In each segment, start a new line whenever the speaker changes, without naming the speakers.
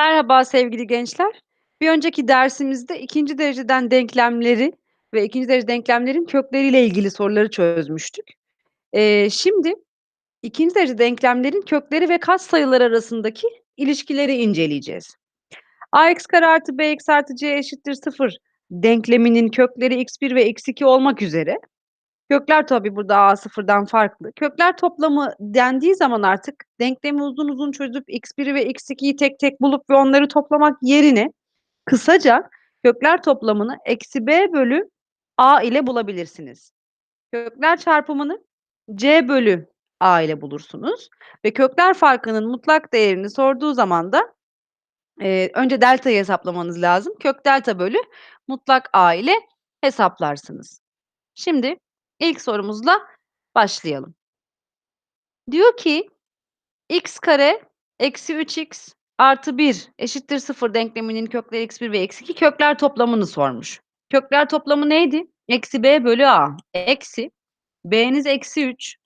Merhaba sevgili gençler. Bir önceki dersimizde 2'nci dereceden denklemleri ve 2'nci derece denklemlerin kökleriyle ilgili soruları çözmüştük. Eee, şimdi 2'nci derece denklemlerin kökleri ve katsayılar arasındaki ilişkileri inceleyeceğiz. ax² + bx + c = 0 denkleminin kökleri x1 ve x2 olmak üzere kökler tabii burada a sıfırdan farklı. Kökler toplamı dendiği zaman artık denklemi uzun uzun çözüp x1'i ve x2'yi tek tek bulup ve onları toplamak yerine kısaca kökler toplamını eksi b bölü a ile bulabilirsiniz. Kökler çarpımını c bölü a ile bulursunuz ve kökler farkının mutlak değerini sorduğu zaman da eee, önce delta'yı hesaplamanız lazım. Kök delta bölü mutlak a ile hesaplarsınız. Şimdi ilk sorumuzla başlayalım. Diyor ki x² eksi 3x artı 1 eşittir 0 denkleminin kökleri x1 ve x2 kökler toplamını sormuş. Kökler toplamı neydi? Eksi b bölü a. Eksi b'niz eksi 3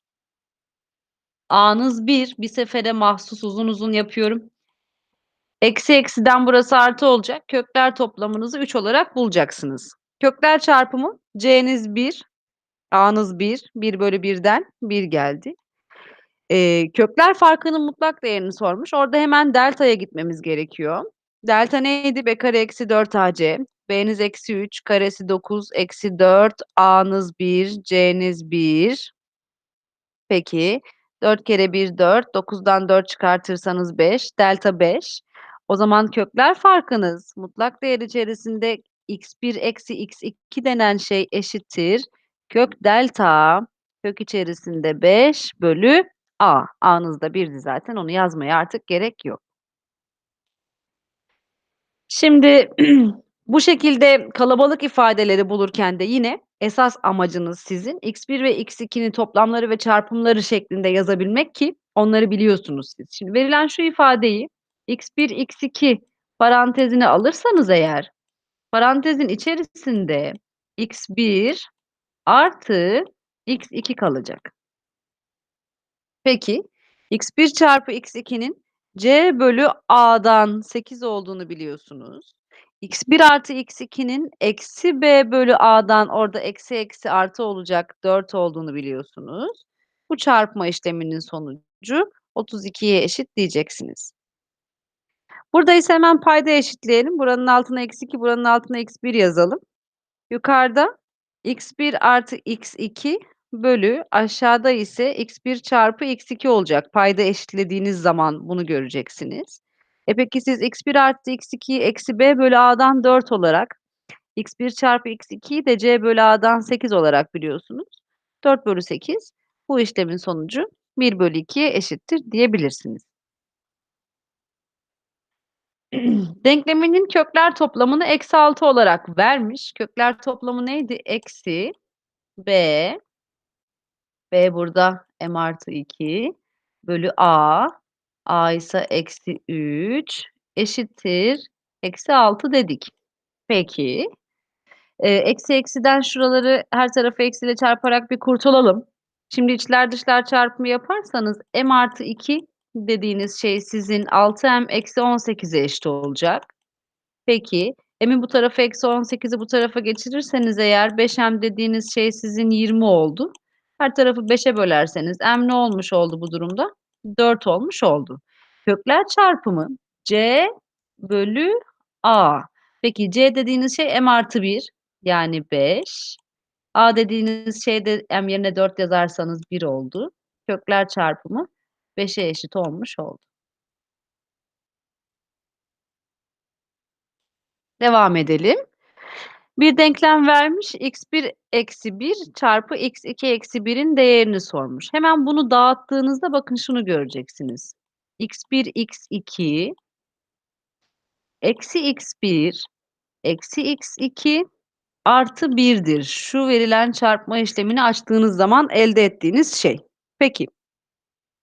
a'nız 1 bir sefere mahsus uzun uzun yapıyorum. Eksi eksiden burası artı olacak. Kökler toplamınızı 3 olarak bulacaksınız. Kökler çarpımı c'niz 1 a'nız 1 1 bölü 1'den 1 geldi. Eee, kökler farkının mutlak değerini sormuş. Orada hemen delta'ya gitmemiz gerekiyor. Delta neydi? b kare eksi 4ac. b'niz eksi 3, karesi 9, eksi 4, a'nız 1, c'niz 1. Peki, 4 kere 1 4, 9'dan 4 çıkartırsanız 5, delta 5. O zaman kökler farkınız mutlak değer içerisinde x1 eksi x2 denen şey eşittir. Kök delta kök içerisinde 5 bölü a. a'nız da 1'di zaten onu yazmaya artık gerek yok. Şimdi bu şekilde kalabalık ifadeleri bulurken de yine esas amacınız sizin x1 ve x2'nin toplamları ve çarpımları şeklinde yazabilmek ki onları biliyorsunuz siz. Şimdi verilen şu ifadeyi x1, x2 parantezine alırsanız eğer parantezin içerisinde x1 artı x2 kalacak. Peki x1 çarpı x2'nin c bölü a'dan 8 olduğunu biliyorsunuz. x1 artı x2'nin eksi b bölü a'dan orada eksi eksi artı olacak 4 olduğunu biliyorsunuz. Bu çarpma işleminin sonucu 32'ye eşit diyeceksiniz. Burada ise hemen payda eşitleyelim. Buranın altına eksi 2, buranın altına eksi 1 yazalım. Yukarıda x1 artı x2 bölü aşağıda ise x1 çarpı x2 olacak. Payda eşitlediğiniz zaman bunu göreceksiniz. E peki siz x1 artı x2'yi eksi b bölü a'dan 4 olarak x1 çarpı x2'yi de c bölü a'dan 8 olarak biliyorsunuz. 4 bölü 8 bu işlemin sonucu 1 bölü 2'ye eşittir diyebilirsiniz. Denkleminin kökler toplamını eksi 6 olarak vermiş. Kökler toplamı neydi? Eksi b b burada m artı 2 bölü a a ise eksi 3 eşittir eksi 6 dedik. Peki. Eee, eksi eksiden şuraları her tarafı eksiyle çarparak bir kurtulalım. Şimdi içler dışlar çarpımı yaparsanız m artı 2 dediğiniz şey sizin 6m eksi 18'e eşit olacak. Peki, m'i bu tarafa eksi 18'i bu tarafa geçirirseniz eğer 5m dediğiniz şey sizin 20 oldu. Her tarafı 5'e bölerseniz m ne olmuş oldu bu durumda? 4 olmuş oldu. Kökler çarpımı c bölü a. Peki c dediğiniz şey m artı 1 yani 5. a dediğiniz şey de m yerine 4 yazarsanız 1 oldu. Kökler çarpımı 5'e eşit olmuş oldu. Devam edelim. Bir denklem vermiş. x1 eksi 1 çarpı x2 eksi 1'in değerini sormuş. Hemen bunu dağıttığınızda bakın şunu göreceksiniz. x1 x2 eksi x1 eksi x2 artı 1'dir. Şu verilen çarpma işlemini açtığınız zaman elde ettiğiniz şey. Peki.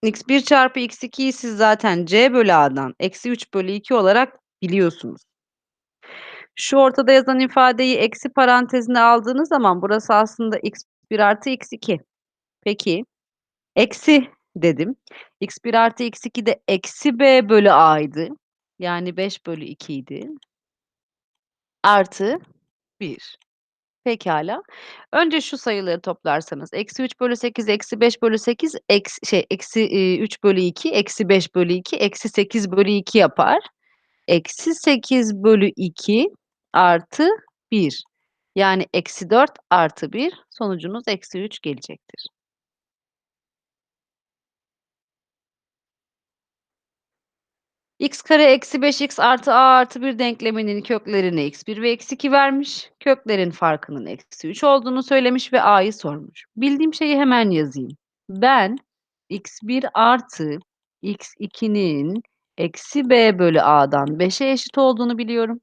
X1 çarpı x2'yi siz zaten c bölü a'dan eksi 3 bölü 2 olarak biliyorsunuz. Şu ortada yazan ifadeyi eksi parantezine aldığınız zaman burası aslında x1 artı x2. Peki. Eksi dedim. x1 artı x2 de eksi b bölü a'ydı. yani 5/2 idi. Artı 1. Pekâlâ. Önce şu sayıları toplarsanız -3/8, -5/8, eks şey, eksi, iii, 3/2, -5/2, -8/2 yapar. -8/2 artı 1 yani -4 artı 1 sonucunuz -3 gelecektir. X kare eksi 5x artı a artı 1 denkleminin köklerini -1 ve -2 vermiş. Köklerin farkının -3 olduğunu söylemiş ve a'yı sormuş. Bildiğim şeyi hemen yazayım. Ben x1 artı x2'nin eksi b bölü a'dan 5'e eşit olduğunu biliyorum.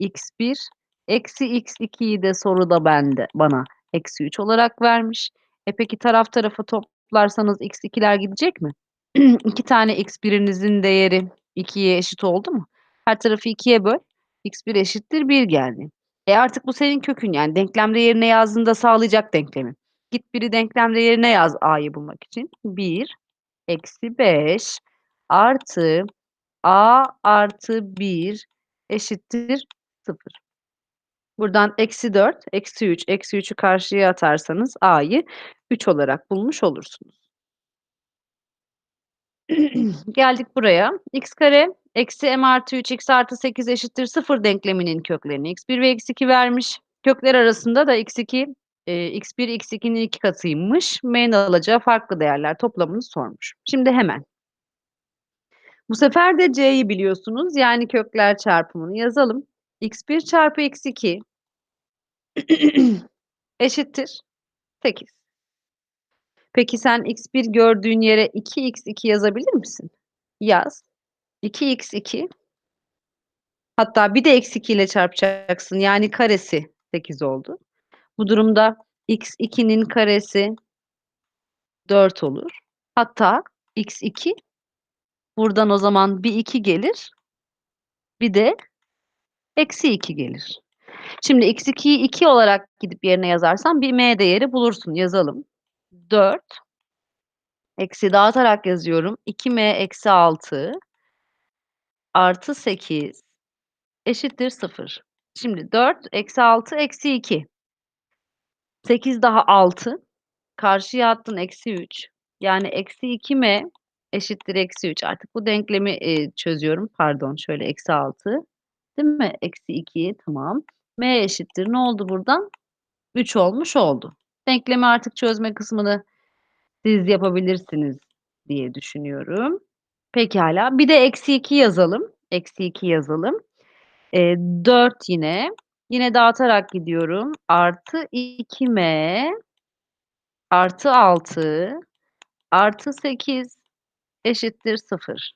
x1 eksi x2'yi de soruda bende bana -3 olarak vermiş. E, peki taraf tarafa toplarsanız x2'ler gidecek mi? 2 tane x1'inizin değeri 2'ye eşit oldu mu? Her tarafı 2'ye böl. x1 eşittir 1 geldi. E, artık bu senin kökün yani denklemde yerine yazdığında sağlayacak denklemi. Git 1'i denklemde yerine yaz a'yı bulmak için. 1 eksi 5 artı a artı 1 eşittir 0. Buradan eksi 4, eksi 3, eksi 3'ü karşıya atarsanız a'yı 3 olarak bulmuş olursunuz. Geldik buraya. x kare eksi m artı 3 x artı 8 eşittir 0 denkleminin köklerini x1 ve x2 vermiş. Kökler arasında da x2, eee, x1 x2'nin 2 katıymış. M'nin alacağı farklı değerler toplamını sormuş. Şimdi hemen. Bu sefer de c'yi biliyorsunuz. Yani kökler çarpımını yazalım. x1 çarpı x2 eşittir 8. Peki sen x1 gördüğün yere 2x2 yazabilir misin? Yaz. 2x2 hatta bir de eksi 2 ile çarpacaksın. Yani karesi 8 oldu. Bu durumda x2'nin karesi 4 olur. Hatta x2 buradan o zaman bir 2 gelir. Bir de eksi 2 gelir. Şimdi x2'yi 2 olarak gidip yerine yazarsan bir m değeri bulursun. Yazalım. 4 eksi dağıtarak yazıyorum. 2m eksi 6 artı 8 eşittir 0. Şimdi 4 eksi 6 eksi 2. 8 daha 6. Karşıya attın eksi 3. Yani eksi 2m eşittir eksi 3. Artık bu denklemi e, çözüyorum. Pardon şöyle eksi 6. Değil mi? Eksi 2 tamam. m eşittir ne oldu buradan? 3 olmuş oldu. Denklemi artık çözme kısmını siz yapabilirsiniz diye düşünüyorum. Pekâlâ. Bir de eksi 2 yazalım. Eksi 2 yazalım. Eee, 4 yine. Yine dağıtarak gidiyorum. Artı 2m artı 6 artı 8 eşittir 0.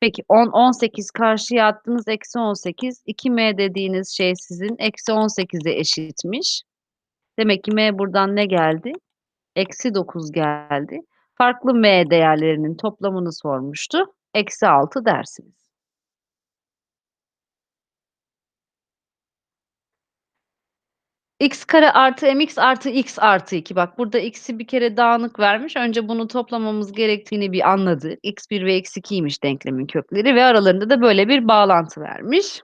Peki 10, 18 karşıya attınız eksi 18. 2m dediğiniz şey sizin eksi 18'e eşitmiş. Demek ki m buradan ne geldi? Eksi 9 geldi. Farklı m değerlerinin toplamını sormuştu. Eksi 6 dersiniz. x kare artı mx artı x artı 2. Bak burada x'i bir kere dağınık vermiş. Önce bunu toplamamız gerektiğini bir anladık. x1 ve x2'ymiş denklemin kökleri ve aralarında da böyle bir bağlantı vermiş.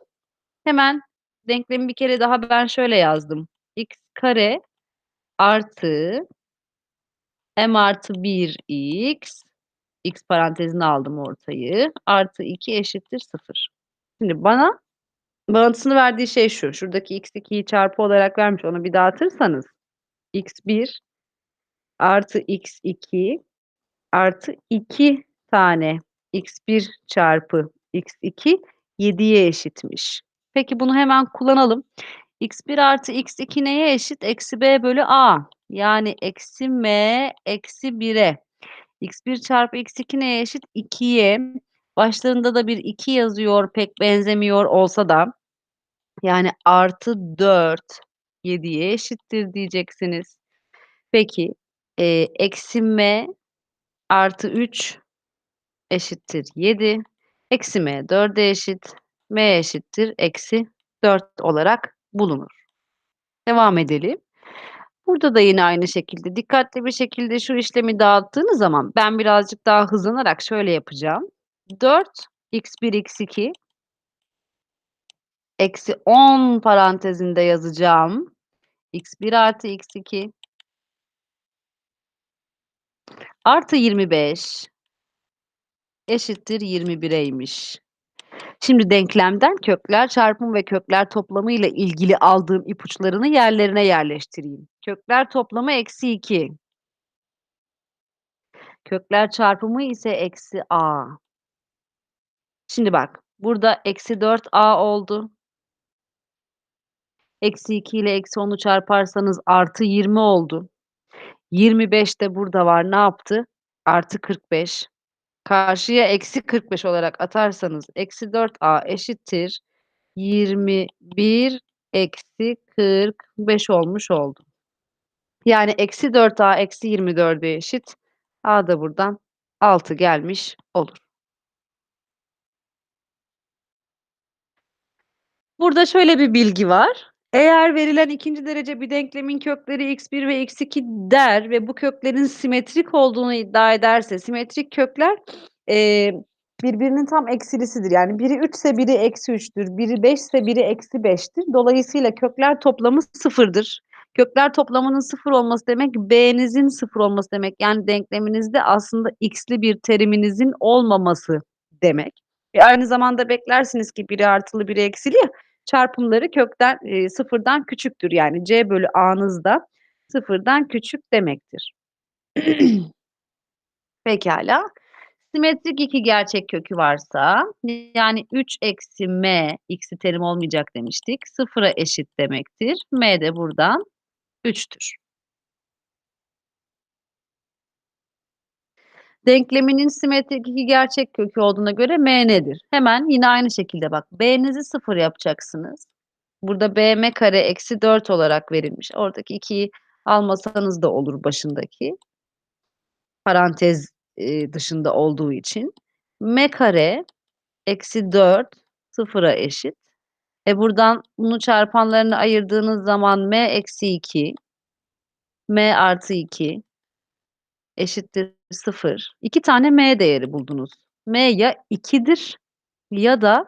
Hemen denklemi bir kere daha ben şöyle yazdım. X kare artı m artı 1x x parantezine aldım ortayı. Artı 2 eşittir 0. Şimdi bana bağıntısını verdiği şey şu. Şuradaki x2'yi çarpı olarak vermiş. Onu bir dağıtırsanız x1 artı x2 artı 2 tane x1 çarpı x2 7'ye eşitmiş. Peki bunu hemen kullanalım. X1 artı x2 neye eşit? Eksi b bölü a. Yani eksi m eksi 1'e. x1 çarpı x2 neye eşit? 2'ye. Başlarında da bir 2 yazıyor pek benzemiyor olsa da. Yani artı 4 7'ye eşittir diyeceksiniz. Peki e, eksi m artı 3 eşittir 7. Eksi m 4'e eşit. m eşittir eksi 4 olarak bulunur. Devam edelim. Burada da yine aynı şekilde dikkatli bir şekilde şu işlemi dağıttığınız zaman ben birazcık daha hızlanarak şöyle yapacağım. 4 x1 x2 eksi 10 parantezinde yazacağım. x1 artı x2 artı 25 eşittir 21'eymiş. Şimdi denklemden kökler çarpımı ve kökler toplamı ile ilgili aldığım ipuçlarını yerlerine yerleştireyim. Kökler toplamı eksi 2. Kökler çarpımı ise eksi a. Şimdi bak, burada eksi 4a oldu. Eksi 2 ile eksi 10'u çarparsanız artı 20 oldu. 25 de burada var. Ne yaptı? Artı 45. Karşıya eksi 45 olarak atarsanız eksi 4a eşittir 21 eksi 45 olmuş oldu. Yani eksi 4a eksi 24'e eşit. a da buradan 6 gelmiş olur. Burada şöyle bir bilgi var. Eğer verilen ikinci derece bir denklemin kökleri x1 ve x2 der ve bu köklerin simetrik olduğunu iddia ederse simetrik kökler eee, birbirinin tam eksilisidir. Yani biri 3 ise biri eksi 3'tür, biri 5 ise biri eksi 5'tir. Dolayısıyla kökler toplamı sıfırdır. Kökler toplamının sıfır olması demek b'nizin sıfır olması demek. Yani denkleminizde aslında x'li bir teriminizin olmaması demek. E aynı zamanda beklersiniz ki biri artılı biri eksili ya çarpımları kökten e, sıfırdan küçüktür. Yani c bölü a'nız da sıfırdan küçük demektir. Pekala. Simetrik iki gerçek kökü varsa yani 3 eksi m x'i terim olmayacak demiştik. Sıfıra eşit demektir. m de buradan 3'tür. Denkleminin simetrik iki gerçek kökü olduğuna göre m nedir? Hemen yine aynı şekilde bak. b'nizi sıfır yapacaksınız. Burada bm kare eksi 4 olarak verilmiş. Oradaki 2'yi almasanız da olur başındaki. Parantez e, dışında olduğu için. m kare eksi 4 sıfıra eşit. E buradan bunu çarpanlarını ayırdığınız zaman m eksi 2 m artı 2 eşittir 0. İki tane m değeri buldunuz. m ya 2'dir ya da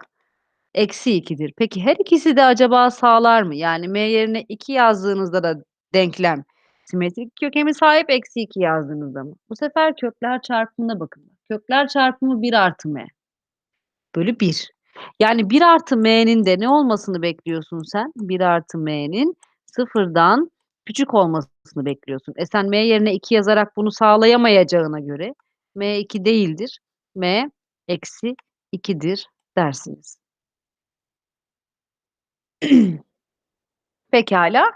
eksi 2'dir. Peki her ikisi de acaba sağlar mı? Yani m yerine 2 yazdığınızda da denklem simetrik köke mi sahip eksi 2 yazdığınızda mı? Bu sefer kökler çarpımına bakın. Kökler çarpımı 1 artı m bölü 1. Yani 1 artı m'nin de ne olmasını bekliyorsun sen? 1 artı m'nin sıfırdan küçük olmasını bekliyorsun. E sen m yerine 2 yazarak bunu sağlayamayacağına göre m 2 değildir. m eksi 2'dir dersiniz. Pekala.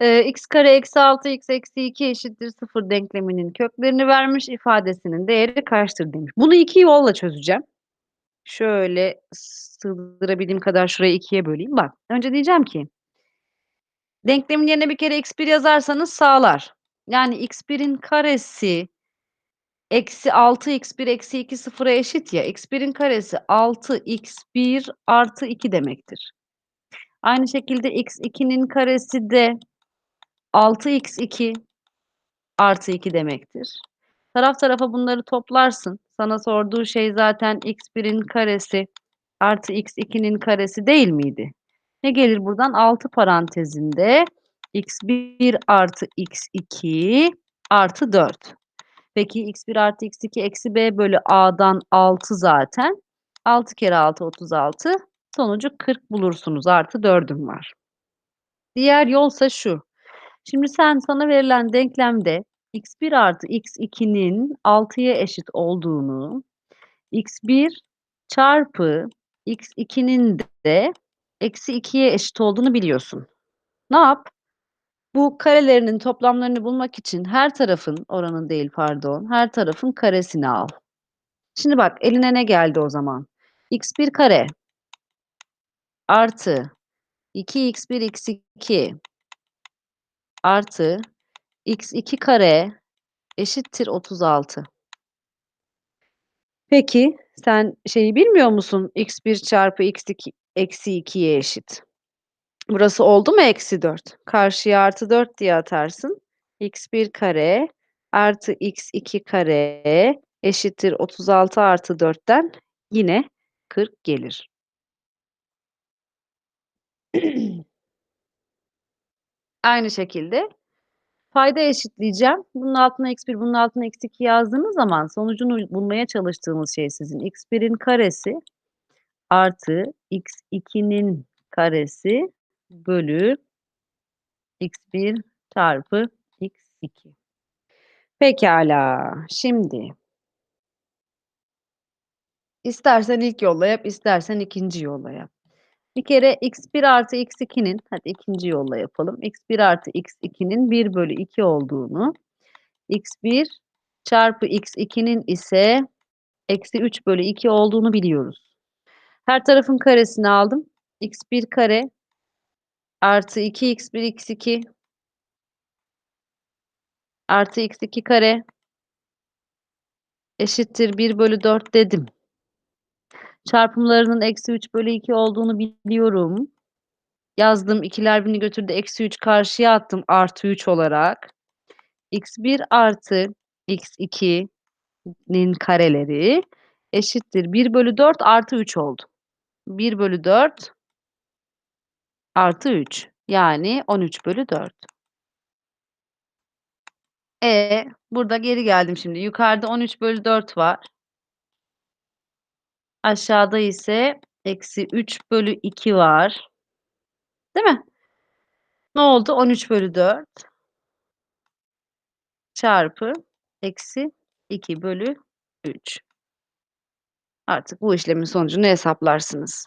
Ee, x kare eksi 6 x eksi 2 eşittir 0 denkleminin köklerini vermiş ifadesinin değeri kaçtır demiş. Bunu iki yolla çözeceğim. Şöyle sığdırabildiğim kadar şurayı ikiye böleyim. Bak önce diyeceğim ki denklemin yerine bir kere x1 yazarsanız sağlar. Yani x1'in karesi eksi 6 x1 eksi 2 sıfıra eşit ya. x1'in karesi 6 x1 artı 2 demektir. Aynı şekilde x2'nin karesi de 6x2 artı 2 demektir. Taraf tarafa bunları toplarsın. Sana sorduğu şey zaten x1'in karesi artı x2'nin karesi değil miydi? Ne gelir buradan? 6 parantezinde x1 artı x2 artı 4. Peki x1 artı x2 eksi b bölü a'dan 6 zaten. 6 kere 6 36. Sonucu 40 bulursunuz. Artı 4'üm var. Diğer yolsa şu. Şimdi sen sana verilen denklemde x1 artı x2'nin 6'ya eşit olduğunu, x1 çarpı x2'nin de eksi 2'ye eşit olduğunu biliyorsun. Ne yap? Bu karelerinin toplamlarını bulmak için her tarafın, oranın değil pardon, her tarafın karesini al. Şimdi bak eline ne geldi o zaman? x1 kare artı 2x1 x2 artı x2 kare eşittir 36. Peki sen şeyi bilmiyor musun? x1 çarpı x2 eksi 2'ye eşit. Burası oldu mu eksi 4? Karşıya artı 4 diye atarsın. x1 kare artı x2 kare eşittir 36 artı 4'ten yine 40 gelir. Aynı şekilde payda eşitleyeceğim. Bunun altına -1 bunun altına -2 yazdığınız zaman sonucunu bulmaya çalıştığınız şey sizin x1'in karesi artı x2'nin karesi bölü x1 çarpı x2. Pekâlâ. Şimdi istersen ilk yolla yap, istersen ikinci yolla yap. Bir kere x1 artı x2'nin hadi ikinci yolla yapalım. x1 artı x2'nin 1 bölü 2 olduğunu, x1 çarpı x2'nin ise eksi 3 bölü 2 olduğunu biliyoruz. Her tarafın karesini aldım. x1 kare artı 2x1 x2 artı x2 kare eşittir 1 bölü 4 dedim. Çarpımlarının eksi 3 bölü 2 olduğunu biliyorum. Yazdım. ikiler birini götürdü. Eksi 3 karşıya attım. Artı 3 olarak. x1 artı x2'nin kareleri eşittir. 1 bölü 4 artı 3 oldu. 1 bölü 4 artı 3. Yani 13 bölü 4. E burada geri geldim şimdi. Yukarıda 13 bölü 4 var. Aşağıda ise eksi 3 bölü 2 var. Değil mi? Ne oldu? 13 bölü 4 çarpı eksi 2 bölü 3. Artık bu işlemin sonucunu hesaplarsınız.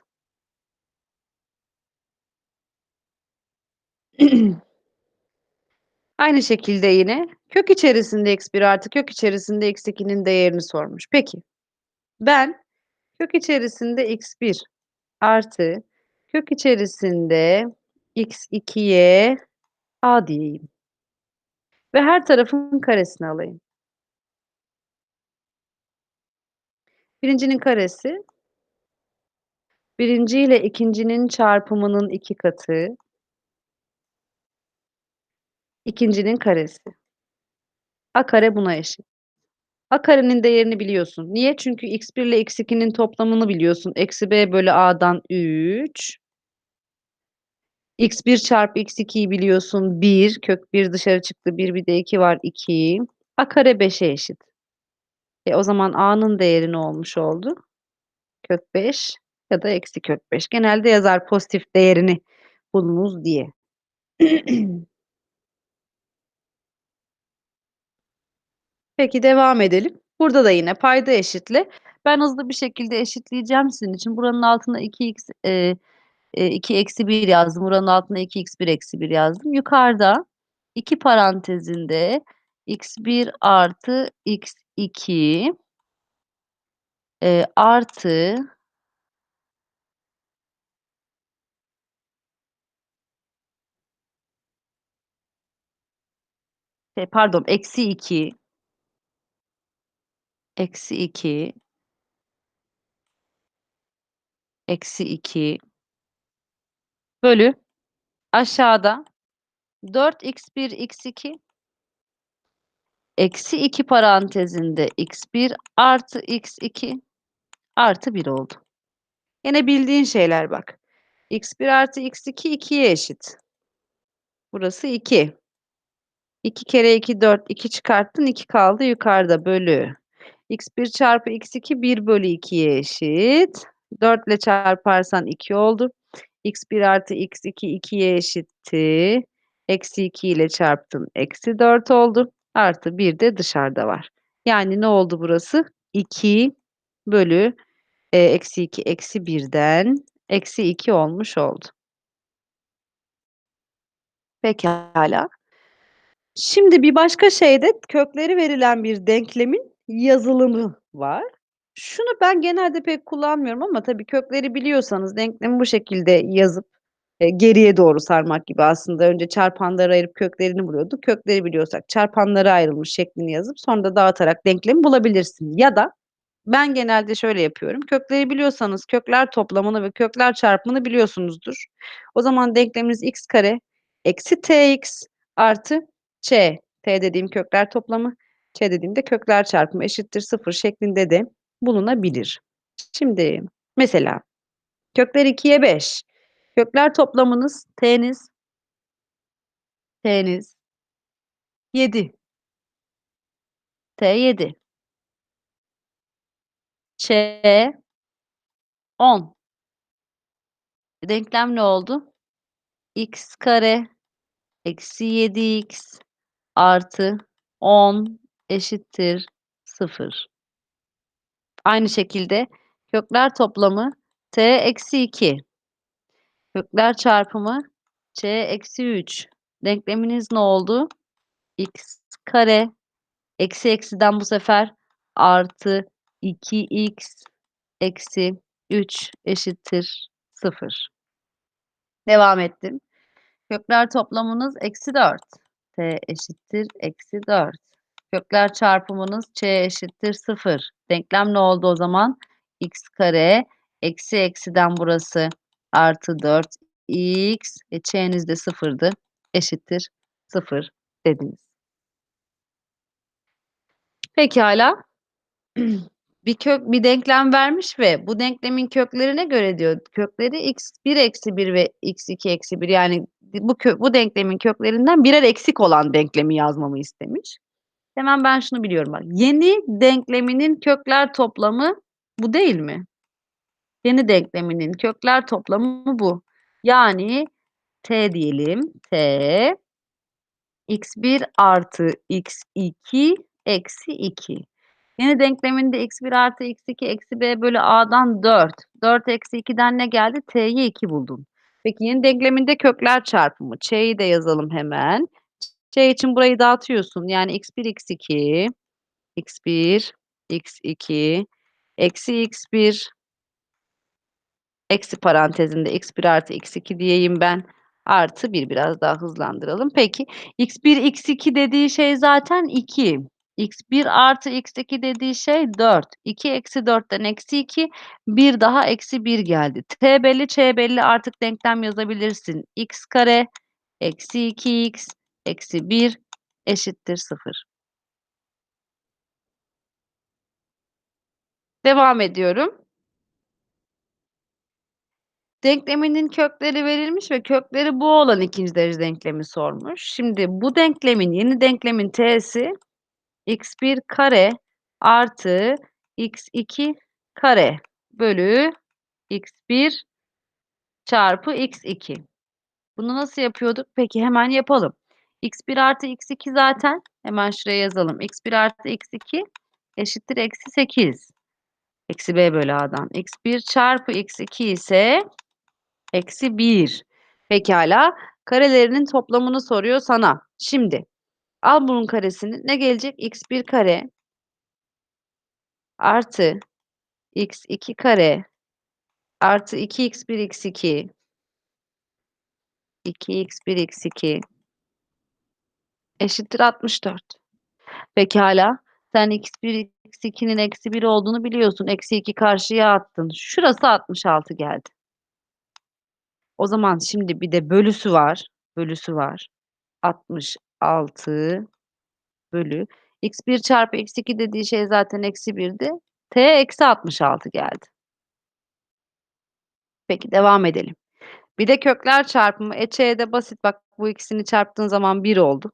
Aynı şekilde yine kök içerisinde x1 artı kök içerisinde x2'nin değerini sormuş. Peki ben kök içerisinde x1 artı kök içerisinde x2'ye a diyeyim. Ve her tarafın karesini alayım. Birincinin karesi birinci ile ikincinin çarpımının iki katı ikincinin karesi. A kare buna eşit. A karenin değerini biliyorsun. Niye? Çünkü x1 ile x2'nin toplamını biliyorsun. Eksi b bölü a'dan 3. x1 çarpı x2'yi biliyorsun 1. Kök 1 dışarı çıktı. 1 bir de 2 var 2. A kare 5'e eşit. E o zaman a'nın değeri ne olmuş oldu? Kök 5 ya da eksi kök 5. Genelde yazar pozitif değerini bulunuz diye. Peki devam edelim. Burada da yine payda eşitle. Ben hızlı bir şekilde eşitleyeceğim sizin için. Buranın altına 2x e, e, 2 eksi 1 yazdım. Buranın altına 2x1 eksi 1 yazdım. Yukarıda iki parantezinde x1 artı x2 e, artı şey, pardon eksi 2 eksi 2 eksi 2 bölü aşağıda 4x1 x2 eksi 2 parantezinde x1 artı x2 artı 1 oldu. Yine bildiğin şeyler bak. x1 artı x2 2'ye eşit. Burası 2. 2 kere 2 4. 2 çıkarttın 2 kaldı yukarıda bölü. x1 çarpı x2 1 bölü 2'ye eşit. 4 ile çarparsan 2 oldu. x1 artı x2 2'ye eşitti. Eksi 2 ile çarptın. Eksi 4 oldu. Artı 1 de dışarıda var. Yani ne oldu burası? 2 bölü e, eksi 2 eksi 1'den eksi 2 olmuş oldu. Pekala. Şimdi bir başka şeyde kökleri verilen bir denklemin yazılımı var. Şunu ben genelde pek kullanmıyorum ama tabii kökleri biliyorsanız denklemi bu şekilde yazıp e, geriye doğru sarmak gibi aslında önce çarpanları ayırıp köklerini buluyorduk. Kökleri biliyorsak çarpanları ayrılmış şeklini yazıp sonra da dağıtarak denklemi bulabilirsin. Ya da ben genelde şöyle yapıyorum. Kökleri biliyorsanız kökler toplamını ve kökler çarpımını biliyorsunuzdur. O zaman denklemimiz x kare eksi tx artı ç. t dediğim kökler toplamı, ç dediğimde kökler çarpımı eşittir 0 şeklinde de bulunabilir. Şimdi mesela kökler 2'ye 5. Kökler toplamınız T'niz T'niz 7. T 7. Ç 10. Denklem ne oldu? X kare eksi 7x artı 10 eşittir 0. Aynı şekilde kökler toplamı t eksi 2. Kökler çarpımı c eksi 3. Denkleminiz ne oldu? x kare eksi eksiden bu sefer artı 2x eksi 3 eşittir 0. Devam ettim. Kökler toplamınız eksi 4. t eşittir eksi 4. Kökler çarpımınız ç eşittir 0. Denklem ne oldu o zaman? x kare eksi eksiden burası artı 4x e, ç'niz de 0'dı. Eşittir 0 dediniz. Pekala. bir kök bir denklem vermiş ve bu denklemin köklerine göre diyor. Kökleri x1 eksi 1 ve x2 eksi 1 yani bu kök, bu denklemin köklerinden birer eksik olan denklemi yazmamı istemiş. Hemen ben şunu biliyorum bak. Yeni denkleminin kökler toplamı bu değil mi? Yeni denkleminin kökler toplamı bu. Yani t diyelim. t x1 artı x2 eksi 2. Yeni denkleminde x1 artı x2 eksi b bölü a'dan 4. 4 eksi 2'den ne geldi? t'yi 2 buldum. Peki yeni denkleminde kökler çarpımı. Ç'yi de yazalım hemen. Ç için burayı dağıtıyorsun. Yani x1 x2 x1 x2 eksi x1 eksi parantezinde x1 artı x2 diyeyim ben. Artı 1 biraz daha hızlandıralım. Peki x1 x2 dediği şey zaten 2. x1 artı x2 dediği şey 4. 2 eksi 4'ten eksi 2. 1 daha eksi 1 geldi. t belli ç belli artık denklem yazabilirsin. x kare eksi 2x eksi 1 eşittir 0. Devam ediyorum. Denkleminin kökleri verilmiş ve kökleri bu olan ikinci derece denklemi sormuş. Şimdi bu denklemin, yeni denklemin t'si x1 kare artı x2 kare bölü x1 çarpı x2. Bunu nasıl yapıyorduk? Peki hemen yapalım. x1 artı x2 zaten hemen şuraya yazalım. x1 artı x2 eşittir eksi 8. Eksi b bölü a'dan. x1 çarpı x2 ise eksi 1. Pekala. Karelerinin toplamını soruyor sana. Şimdi al bunun karesini. Ne gelecek? x1 kare artı x2 kare artı 2x1 x2 2x1 x2 eşittir 64. Pekala. Sen x1 x2'nin eksi 1 olduğunu biliyorsun. Eksi 2 karşıya attın. Şurası 66 geldi. O zaman şimdi bir de bölüsü var. Bölüsü var. 66 bölü. x1 çarpı x2 dediği şey zaten eksi 1'di. t eksi 66 geldi. Peki devam edelim. Bir de kökler çarpımı. E, basit. Bak bu ikisini çarptığın zaman 1 oldu.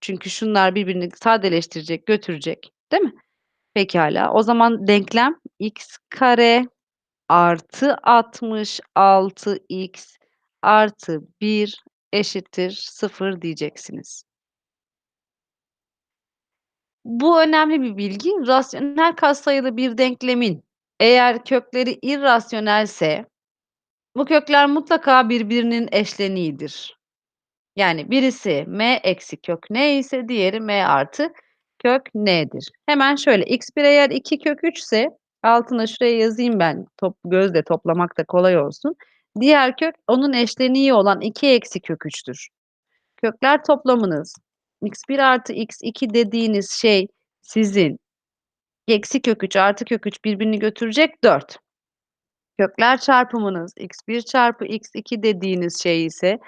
Çünkü şunlar birbirini sadeleştirecek, götürecek. Değil mi? Pekala. O zaman denklem x kare artı 66x artı 1 eşittir 0 diyeceksiniz. Bu önemli bir bilgi. Rasyonel katsayılı bir denklemin eğer kökleri irrasyonelse bu kökler mutlaka birbirinin eşleniğidir. Yani birisi m eksi kök n ise diğeri m artı kök n'dir. Hemen şöyle x1 eğer 2 kök 3 ise altına şuraya yazayım ben top, gözle toplamak da kolay olsun. Diğer kök onun eşleniği olan 2 eksi kök 3'tür. Kökler toplamınız x1 artı x2 dediğiniz şey sizin eksi kök 3 artı kök 3 birbirini götürecek 4. Kökler çarpımınız x1 çarpı x2 dediğiniz şey ise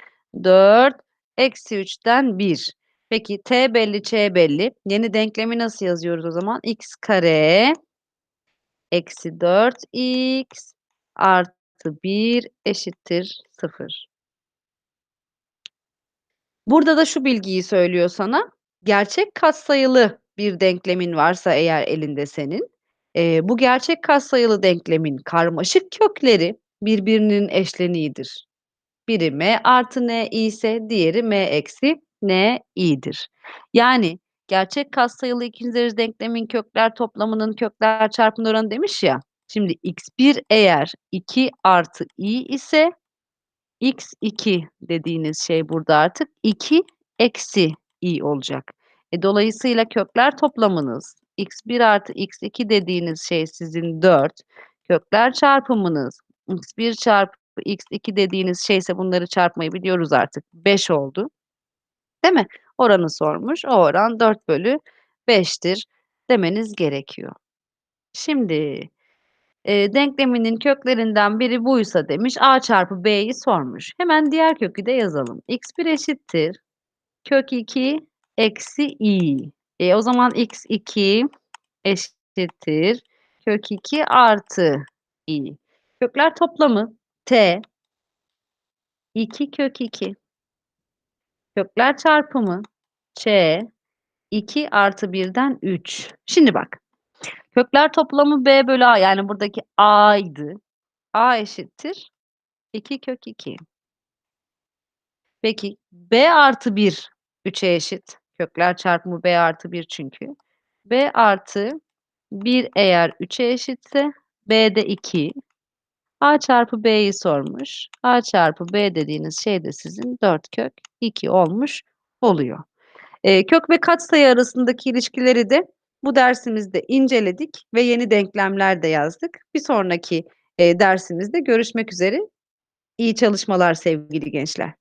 4 eksi 3'ten 1. Peki t belli ç belli. Yeni denklemi nasıl yazıyoruz o zaman? x kare eksi 4x artı artı 1 eşittir 0. Burada da şu bilgiyi söylüyor sana. Gerçek katsayılı bir denklemin varsa eğer elinde senin, eee, bu gerçek katsayılı denklemin karmaşık kökleri birbirinin eşleniğidir. Biri m artı n ise diğeri m eksi n i'dir. Yani gerçek katsayılı ikinci derece denklemin kökler toplamının kökler çarpımının oranı demiş ya. Şimdi x1 eğer 2 artı i ise x2 dediğiniz şey burada artık 2 eksi i olacak. E, dolayısıyla kökler toplamınız x1 artı x2 dediğiniz şey sizin 4. Kökler çarpımınız x1 çarpı x2 dediğiniz şeyse bunları çarpmayı biliyoruz artık 5 oldu. Değil mi? Oranı sormuş. O oran 4 bölü 5'tir demeniz gerekiyor. Şimdi eee, denkleminin köklerinden biri buysa demiş a çarpı b'yi sormuş. Hemen diğer kökü de yazalım. x1 eşittir kök 2 eksi i. E, o zaman x2 eşittir kök 2 artı i. Kökler toplamı t 2 kök 2. Kökler çarpımı ç 2 artı 1'den 3. Şimdi bak. Kökler toplamı b bölü a yani buradaki a'ydı. a eşittir 2 kök 2. Peki b artı 1 3'e eşit. Kökler çarpımı b artı 1 çünkü. b artı 1 eğer 3'e eşitse b de 2. a çarpı b'yi sormuş. a çarpı b dediğiniz şey de sizin 4 kök 2 olmuş oluyor. Eee, kök ve katsayı arasındaki ilişkileri de bu dersimizde inceledik ve yeni denklemler de yazdık. Bir sonraki, eee, dersimizde görüşmek üzere. İyi çalışmalar sevgili gençler.